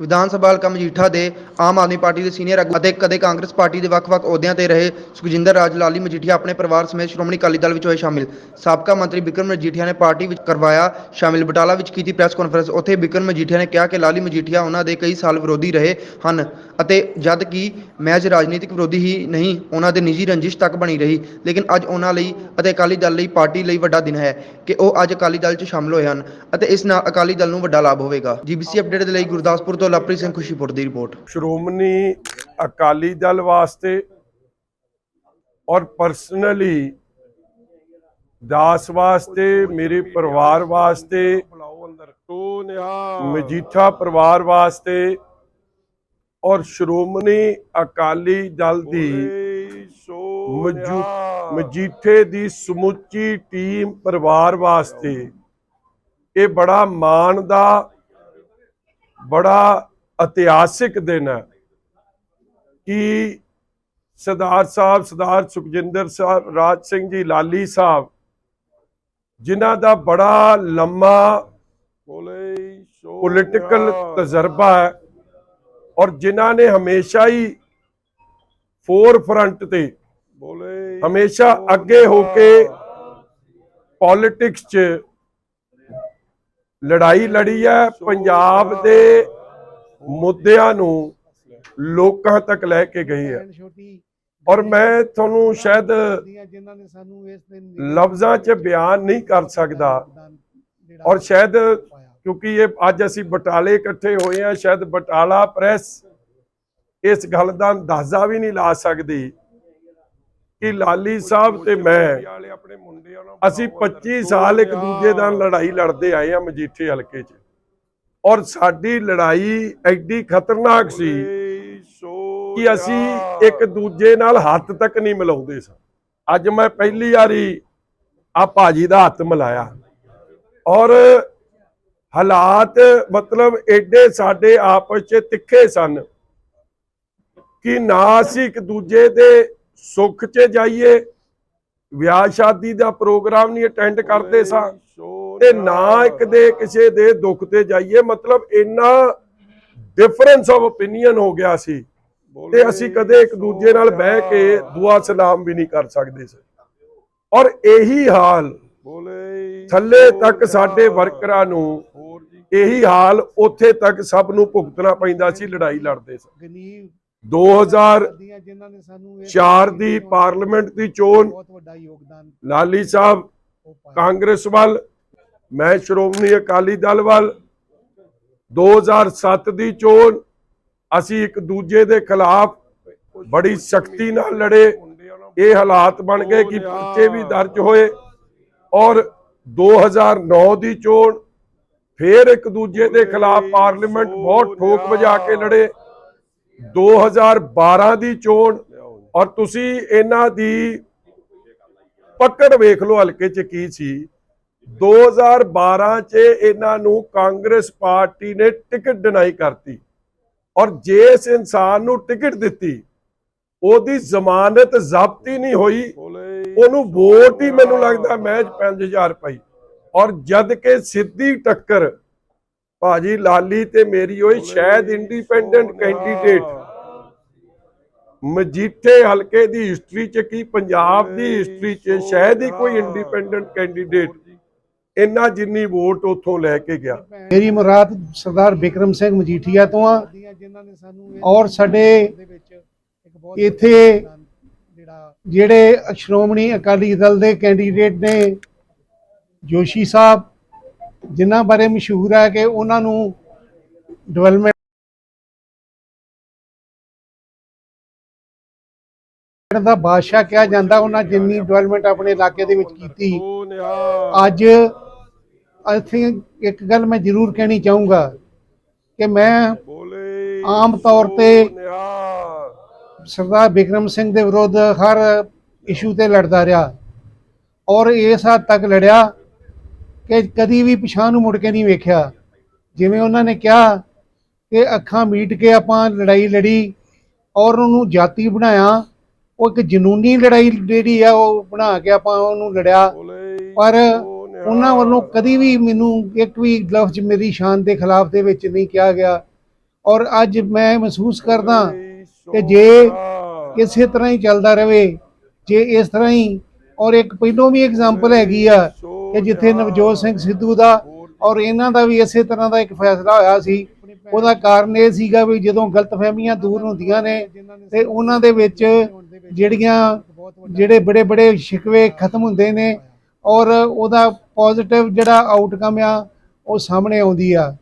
ਵਿਧਾਨ ਸਭਾ ਹਲਕਾ ਮਜੀਠਾ ਦੇ ਆਮ ਆਦਮੀ ਪਾਰਟੀ ਦੇ ਸੀਨੀਅਰ ਆਗੂ ਅਤੇ ਕਦੇ ਕਾਂਗਰਸ ਪਾਰਟੀ ਦੇ ਵੱਖ-ਵੱਖ ਅਹੁਦਿਆਂ ਤੇ ਰਹੇ ਸੁਖਜਿੰਦਰ ਰਾਜ, ਲਾਲੀ ਮਜੀਠੀਆ ਆਪਣੇ ਪਰਿਵਾਰ ਸਮੇਤ ਸ਼੍ਰੋਮਣੀ ਅਕਾਲੀ ਦਲ ਵਿੱਚ ਹੋਏ ਸ਼ਾਮਿਲ। ਸਾਬਕਾ ਮੰਤਰੀ ਬਿਕਰਮ ਮਜੀਠੀਆ ਨੇ ਪਾਰਟੀ ਵਿੱਚ ਕਰਵਾਇਆ ਸ਼ਾਮਿਲ। ਬਟਾਲਾ ਵਿੱਚ ਕੀਤੀ ਪ੍ਰੈਸ ਕਾਨਫਰੰਸ। ਉੱਥੇ ਬਿਕਰਮ ਮਜੀਠੀਆ ਨੇ ਕਿਹਾ ਕਿ ਲਾਲੀ ਮਜੀਠੀਆ ਉਹਨਾਂ ਦੇ ਕਈ ਸਾਲ ਵਿਰੋਧੀ ਰਹੇ ਹਨ ਅਤੇ ਜਦ ਕਿ ਮਹਿਜ ਰਾਜਨੀਤਿਕ ਵਿਰੋਧੀ ਹੀ ਨਹੀਂ, ਉਹਨਾਂ ਦੇ ਨਿੱਜੀ ਰੰਜਿਸ਼ ਤੱਕ ਬਣੀ ਰਹੀ। ਲੇਕਿਨ ਅੱਜ ਉਹਨਾਂ ਲਈ ਅਤੇ ਅਕਾਲੀ ਦਲ ਲਈ ਪਾਰਟੀ ਲਈ ਵੱਡਾ ਦਿਨ ਹੈ ਕਿ ਉਹ ਅੱਜ ਅਕਾਲੀ ਦਲ 'ਚ ਸ਼ਾਮਲ ਹੋਏ ਹਨ ਅਤੇ ਇਸ ਨਾਲ ਅਕਾਲੀ ਦਲ ਨੂੰ ਵੱਡਾ ਲਾਭ ਹੋਵੇਗਾ। ਜੀਬੀਸੀ ਅਪਡੇਟ ਦੇ ਲਈ ਗੁਰਦਾਸਪੁਰ ਤੋਂ ਲਵਪ੍ਰੀਤ ਸਿੰਘ ਖੁਸ਼ੀਪੁਰ ਦੀ ਰਿਪੋਰਟ। ਸ਼੍ਰੋਮਣੀ ਅਕਾਲੀ ਦਲ ਵਾਸਤੇ ਔਰ ਪਰਸਨਲੀ ਦਾਸ ਵਾਸਤੇ, ਮੇਰੇ ਪਰਿਵਾਰ ਵਾਸਤੇ, ਮਜੀਠਾ ਪਰਿਵਾਰ ਵਾਸਤੇ ਔਰ ਸ਼੍ਰੋਮਣੀ ਅਕਾਲੀ ਦਲ ਦੀ ਮਜੀਠੇ ਦੀ ਸਮੁੱਚੀ ਟੀਮ ਪਰਿਵਾਰ ਵਾਸਤੇ, ਇਹ ਬੜਾ ਮਾਣ ਦਾ ਬੜਾ ਇਤਿਹਾਸਿਕ ਦਿਨ ਹੈ ਕਿ ਸਰਦਾਰ ਸਾਹਿਬ ਸਰਦਾਰ ਸੁਖਜਿੰਦਰ ਸਾਹਿਬ ਰਾਜ ਸਿੰਘ ਜੀ ਲਾਲੀ ਸਾਹਿਬ ਜਿਨ੍ਹਾਂ ਦਾ ਬੜਾ ਲੰਮਾ ਪੋਲਿਟੀਕਲ ਤਜਰਬਾ ਹੈ ਔਰ ਜਿਨ੍ਹਾਂ ਨੇ ਹਮੇਸ਼ਾ ਹੀ ਫੋਰ ਫਰੰਟ ਤੇ ਹਮੇਸ਼ਾ ਅੱਗੇ ਹੋ ਕੇ ਪੋਲਿਟਿਕਸ 'ਚ ਲੜਾਈ ਲੜੀ ਹੈ। ਪੰਜਾਬ ਦੇ ਮੁੱਦਿਆਂ ਨੂੰ ਲੋਕਾਂ ਤੱਕ ਲੈ ਕੇ ਗਈ ਹੈ। ਔਰ ਮੈਂ ਤੁਹਾਨੂੰ ਸ਼ਾਇਦ ਲਫ਼ਜ਼ਾਂ 'ਚ ਬਿਆਨ ਨਹੀਂ ਕਰ ਸਕਦਾ। ਔਰ ਸ਼ਾਇਦ ਕਿਉਂਕਿ ਇਹ ਅੱਜ ਅਸੀਂ ਬਟਾਲੇ ਇਕੱਠੇ ਹੋਏ ਆ ਸ਼ਾਇਦ ਬਟਾਲਾ ਪ੍ਰੈਸ ਇਸ ਗੱਲ ਦਾ ਅੰਦਾਜ਼ਾ ਵੀ ਨਹੀਂ ਲਾ ਸਕਦੀ। ਕਿ ਲਾਲੀ ਸਾਹਿਬ ਤੇ ਮੈਂ, ਅਸੀਂ 25 ਸਾਲ ਇੱਕ ਦੂਜੇ ਨਾਲ ਲੜਾਈ ਲੜਦੇ ਆਏ ਆ ਮਜੀਠੇ ਹਲਕੇ 'ਚ। ਔਰ ਸਾਡੀ ਲੜਾਈ ਐਡੀ ਖਤਰਨਾਕ ਸੀ ਕਿ ਅਸੀਂ ਇੱਕ ਦੂਜੇ ਨਾਲ ਹੱਥ ਤੱਕ ਨਹੀਂ ਮਿਲਾਉਂਦੇ ਸਾਂ। ਅੱਜ ਮੈਂ ਪਹਿਲੀ ਵਾਰੀ ਆ ਭਾਜੀ ਦਾ ਹੱਥ ਮਿਲਾਇਆ। ਔਰ ਹਾਲਾਤ ਮਤਲਬ ਐਡੇ ਸਾਡੇ ਆਪਸ 'ਚ ਤਿੱਖੇ ਸਨ ਕਿ ਨਾ ਅਸੀਂ ਇੱਕ ਦੂਜੇ ਦੇ ਸੁੱਖ 'ਚ ਜਾਈਏ ਵਿਆਹ ਸ਼ਾਦੀ ਦਾ ਪ੍ਰੋਗਰਾਮ ਨਹੀਂ ਅਟੈਂਡ ਕਰਦੇ ਸਾਂ। ਤੇ ਨਾ ਇੱਕ ਦੇ ਕਿਸੇ ਦੇ ਦੁੱਖ ਤੇ ਜਾਈਏ ਮਤਲਬ ਇੰਨਾ ਡਿਫਰੈਂਸ ਆਫ ਓਪੀਨੀਅਨ ਹੋ ਗਿਆ ਸੀ। ਤੇ ਅਸੀਂ ਕਦੇ ਇੱਕ ਦੂਜੇ ਨਾਲ ਬਹਿ ਕੇ ਦੁਆ ਸਲਾਮ ਵੀ ਨਹੀਂ ਕਰ ਸਕਦੇ ਸੀ। ਔਰ ਇਹੀ ਹਾਲ ਥੱਲੇ ਤੱਕ ਸਾਡੇ ਵਰਕਰਾਂ ਨੂੰ ਇਹੀ ਹਾਲ ਉੱਥੇ ਤੱਕ ਸਭ ਨੂੰ ਭੁਗਤਣਾ ਪੈਂਦਾ ਸੀ ਲੜਾਈ ਲੜਦੇ ਸੀ। 2004 ਦੀਆਂ ਜਿਨ੍ਹਾਂ ਨੇ ਸਾਨੂੰ ਇਸ ਦੀ ਪਾਰਲੀਮੈਂਟ ਦੀ ਚੋਣ ਬਹੁਤ ਵੱਡਾ ਯੋਗਦਾਨ ਲਾਲੀ ਸਾਹਿਬ ਕਾਂਗਰਸ ਵੱਲ ਮੈਂ ਸ਼੍ਰੋਮਣੀ ਅਕਾਲੀ ਦਲ ਵੱਲ 2007 ਦੀ ਚੋਣ ਅਸੀਂ ਇੱਕ ਦੂਜੇ ਦੇ ਖਿਲਾਫ ਬੜੀ ਸ਼ਕਤੀ ਨਾਲ ਲੜੇ। ਇਹ ਹਾਲਾਤ ਬਣ ਗਏ ਕਿ ਪਰਚੇ ਵੀ ਦਰਜ ਹੋਏ ਔਰ 2009 ਦੀ ਚੋਣ ਫੇਰ ਇੱਕ ਦੂਜੇ ਦੇ ਖਿਲਾਫ ਪਾਰਲੀਮੈਂਟ ਬਹੁਤ ਠੋਕ ਵਜਾ ਕੇ ਲੜੇ। 2012 ਦੀ ਚੋਣ ਔਰ ਤੁਸੀਂ ਇਹਨਾਂ ਦੀ ਪਕੜ ਵੇਖ ਲਓ ਹਲਕੇ 'ਚ ਕੀ ਸੀ। 2012 'ਚ ਇਹਨਾਂ ਨੂੰ ਕਾਂਗਰਸ ਪਾਰਟੀ ਨੇ ਟਿਕਟ ਡਿਨਾਈ ਕਰਤੀ ਔਰ ਜੇ ਇਸ ਇਨਸਾਨ ਨੂੰ ਟਿਕਟ ਦਿੱਤੀ, ਉਹਦੀ ਜ਼ਮਾਨਤ ਜ਼ਬਤ ਹੀ ਨਹੀਂ ਹੋਈ, ਉਹਨੂੰ ਵੋਟ ਹੀ ਮੈਨੂੰ ਲੱਗਦਾ ਮਹਿਜ 5000 ਪਈ। ਔਰ ਜਦ ਕਿ ਸਿੱਧੀ ਟੱਕਰ ਭਾਜੀ ਲਾਲੀ ਤੇ ਮੇਰੀ ਹੋਈ ਸ਼ਾਇਦ ਇੰਡੀਪੈਂਡੈਂਟ ਕੈਂਡੀਡੇਟ ਮਜੀਠੇ ਹਲਕੇ ਦੀ ਹਿਸਟਰੀ 'ਚ ਕੀ ਪੰਜਾਬ ਦੀ ਹਿਸਟਰੀ 'ਚ ਸ਼ਾਇਦ ਹੀ ਕੋਈ ਇੰਡੀਪੈਂਡੈਂਟ ਕੈਂਡੀਡੇਟ ਇੰਨਾ ਜਿੰਨੀ ਵੋਟ ਉੱਥੋਂ ਲੈ ਕੇ ਗਿਆ। ਮੇਰੀ ਮੁਰਾਦ ਸਰਦਾਰ ਬਿਕਰਮ ਸਿੰਘ ਮਜੀਠੀਆ ਤੋਂ ਆ। ਜਿਨ੍ਹਾਂ ਨੇ ਸਾਨੂੰ ਇਸ ਔਰ ਸਾਡੇ ਦੇ ਵਿੱਚ ਇੱਕ ਬਹੁਤ ਇੱਥੇ ਜਿਹੜੇ ਸ਼੍ਰੋਮਣੀ ਅਕਾਲੀ ਦਲ ਦੇ ਕੈਂਡੀਡੇਟ ਨੇ ਜੋਸ਼ੀ ਸਾਹਿਬ ਜਿਨ੍ਹਾਂ ਬਾਰੇ ਮਸ਼ਹੂਰ ਹੈ ਕਿ ਉਹਨਾਂ ਨੂੰ ਡਿਵੈਲਪਮੈਂਟ ਦਾ ਬਾਦਸ਼ਾਹ ਕਿਹਾ ਜਾਂਦਾ ਉਹਨਾਂ ਜਿੰਨੀ ਡਿਵੈਲਪਮੈਂਟ ਆਪਣੇ ਇਲਾਕੇ ਦੇ ਵਿੱਚ ਕੀਤੀ। ਅੱਜ ਅਸੀਂ ਇੱਕ ਗੱਲ ਮੈਂ ਜ਼ਰੂਰ ਕਹਿਣੀ ਚਾਹੂੰਗਾ ਕਿ ਮੈਂ ਆਮ ਤੌਰ ਤੇ ਸਰਦਾਰ ਬਿਕਰਮ ਸਿੰਘ ਦੇ ਵਿਰੁੱਧ ਹਰ ਇਸ਼ੂ ਤੇ ਲੜਦਾ ਰਿਹਾ ਔਰ ਇਸ ਹੱਦ ਤੱਕ ਲੜਿਆ। ਕਿ ਕਦੀ ਵੀ ਪਿਛਾਂ ਨੂੰ ਮੁੜ ਕੇ ਨਹੀਂ ਵੇਖਿਆ। ਜਿਵੇਂ ਉਹਨਾਂ ਨੇ ਕਿਹਾ ਕਿ ਅੱਖਾਂ ਮੀਟ ਕੇ ਆਪਾਂ ਲੜਾਈ ਲੜੀ, ਔਰ ਉਹਨੂੰ ਜਾਤੀ ਬਣਾਇਆ। ਉਹ ਇੱਕ ਜਨੂਨੀ ਲੜਾਈ ਜਿਹੜੀ ਆ, ਉਹ ਬਣਾ ਕੇ ਆਪਾਂ ਉਹਨੂੰ ਲੜਿਆ। ਪਰ ਉਹਨਾਂ ਵੱਲੋਂ ਕਦੀ ਵੀ ਮੈਨੂੰ ਇੱਕ ਵੀ ਲਫ਼ਜ਼ ਮੇਰੀ ਸ਼ਾਨ ਦੇ ਖਿਲਾਫ ਦੇ ਵਿੱਚ ਨਹੀਂ ਕਿਹਾ ਗਿਆ। ਔਰ ਅੱਜ ਮੈਂ ਮਹਿਸੂਸ ਕਰਦਾ ਕਿ ਜੇ ਕਿਸੇ ਤਰ੍ਹਾਂ ਹੀ ਚੱਲਦਾ ਰਹੇ, ਜੇ ਇਸ ਤਰ੍ਹਾਂ ਹੀ, ਔਰ ਇੱਕ ਪਹਿਲੋਂ ਵੀ ਐਗਜ਼ਾਮਪਲ ਹੈਗੀ ਆ ਕਿ ਜਿੱਥੇ ਨਵਜੋਤ ਸਿੰਘ ਸਿੱਧੂ ਦਾ ਔਰ ਇਹਨਾਂ ਦਾ ਵੀ ਇਸੇ ਤਰ੍ਹਾਂ ਦਾ ਇੱਕ ਫੈਸਲਾ ਹੋਇਆ ਸੀ, ਉਹਦਾ ਕਾਰਨ ਇਹ ਸੀਗਾ ਵੀ ਜਦੋਂ ਗਲਤਫਹਿਮੀਆਂ ਦੂਰ ਹੁੰਦੀਆਂ ਨੇ ਤੇ ਉਹਨਾਂ ਦੇ ਵਿੱਚ ਜਿਹੜੀਆਂ ਜਿਹੜੇ ਬੜੇ ਬੜੇ ਸ਼ਿਕਵੇ ਖਤਮ ਹੁੰਦੇ ਨੇ ਔਰ ਉਹਦਾ ਪੋਜ਼ਿਟਿਵ ਜਿਹੜਾ ਆਊਟਕਮ ਆ, ਉਹ ਸਾਹਮਣੇ ਆਉਂਦੀ ਆ।